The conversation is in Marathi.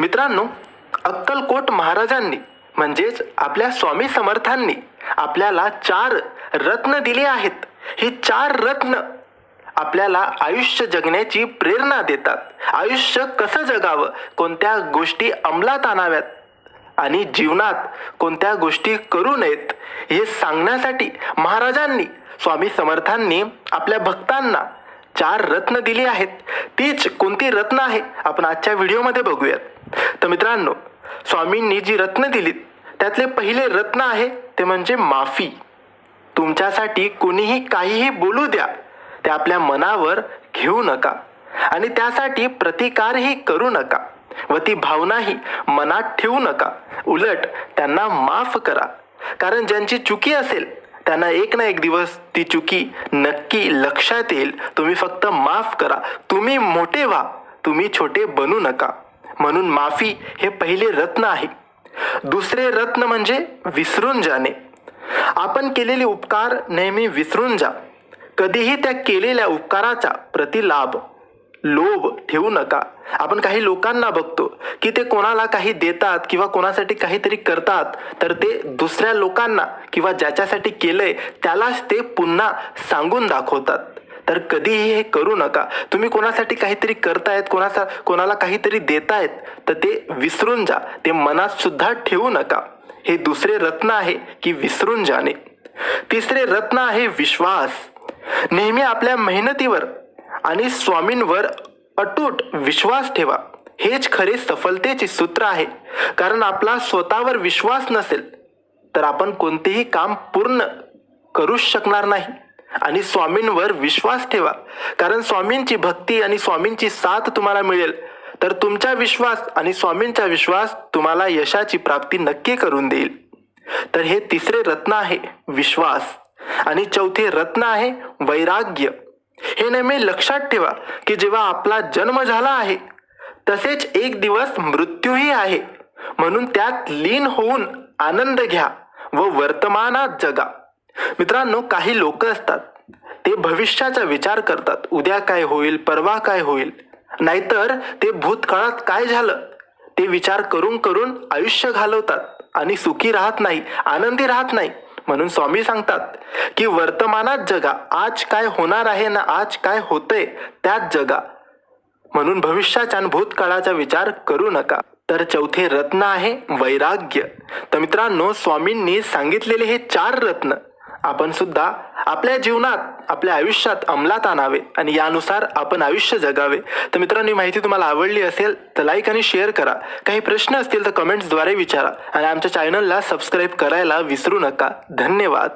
मित्रांनो अक्कलकोट महाराजांनी म्हणजेच आपल्या स्वामी समर्थांनी आपल्याला चार रत्न दिले आहेत. हे चार रत्न आपल्याला आयुष्य जगण्याची प्रेरणा देतात. आयुष्य कसं जगावं? कोणत्या गोष्टी अंमलात आणाव्यात? आणि जीवनात कोणत्या गोष्टी करू नयेत? हे सांगण्यासाठी महाराजांनी स्वामी समर्थांनी आपल्या भक्तांना चार रत्न दिली आहेत. तीच कोणती रत्न आहे? आपण आजच्या व्हिडिओमध्ये बघूयात. तर मित्रांनो स्वामींनी जी रत्न दिलीत त्यातले पहिले रत्न आहे ते म्हणजे माफी. तुमच्यासाठी कोणीही काहीही बोलू द्या ते आपल्या मनावर घेऊ नका आणि त्यासाठी प्रतिकारही करू नका व ती भावनाही मनात ठेवू नका. उलट त्यांना माफ करा कारण ज्यांची चुकी असेल त्यांना एक ना एक दिवस ती चुकी नक्की लक्षात येईल. तुम्ही फक्त माफ करा तुम्ही मोठे व्हा तुम्ही छोटे बनू नका. म्हणून माफी हे पहिले रत्न आहे. दुसरे रत्न म्हणजे विसरून जाणे. आपण केलेले उपकार नेहमी विसरून जा. कधीही त्या केलेल्या उपकाराचा प्रतिलाभ लोभ ठेवू नका. आपण काही लोकांना बघतो की ते कोणाला काही देतात किंवा कोणासाठी काहीतरी करतात तर ते दुसऱ्या लोकांना किंवा ज्याच्यासाठी केलंय त्यालाच ते पुन्हा सांगून दाखवतात. तर कधीही हे करू नका. तुम्ही कोणासाठी काहीतरी करतायत कोणाचा कोणाला काहीतरी देतायत तर ते विसरून जा. ते मनात सुद्धा ठेवू नका. हे दुसरे रत्न आहे की विसरून जाणे. तिसरे रत्न आहे विश्वास. नेहमी आपल्या मेहनतीवर आणि स्वामींवर अटूट विश्वास ठेवा. हेच खरे सफलतेचे सूत्र आहे. कारण आपला स्वतःवर विश्वास नसेल तर आपण कोणतेही काम पूर्ण करूच शकणार नाही. आणि स्वामींवर विश्वास ठेवा. कारण स्वामींची भक्ती आणि स्वामींची साथ तुम्हाला मिळेल. तर तुमचा विश्वास आणि स्वामींचा विश्वास तुम्हाला यशाची प्राप्ती नक्की करून देईल. तर हे तिसरे रत्न आहे विश्वास. आणि चौथे रत्न आहे वैराग्य. हे नेहमी लक्षात ठेवा की जेव्हा आपला जन्म झाला आहे तसेच एक दिवस मृत्यूही आहे. म्हणून त्यात लीन होऊन आनंद घ्या व वर्तमानात जगा. मित्रांनो काही लोक असतात ते भविष्याचा विचार करतात उद्या काय होईल परवा काय होईल. नाहीतर ते भूतकाळात काय झालं ते विचार करून करून आयुष्य घालवतात आणि सुखी राहत नाही आनंदी राहत नाही. म्हणून स्वामी सांगतात की वर्तमानात जगा आज काय होणार आहे ना आज काय होतंय त्यात जगा. म्हणून भविष्याच्या आणि भूतकाळाचा विचार करू नका. तर चौथे रत्न आहे वैराग्य. तर मित्रांनो स्वामींनी सांगितलेले हे चार रत्न आपण सुद्धा आपल्या जीवनात आपल्या आयुष्यात अंमलात आणावे आणि यानुसार आपण आयुष्य जगावे. तर मित्रांनो माहिती तुम्हाला आवडली असेल तर लाईक आणि शेअर करा. काही प्रश्न असतील तर कमेंट्सद्वारे विचारा. आणि आमच्या चॅनलला सबस्क्राईब करायला विसरू नका. धन्यवाद.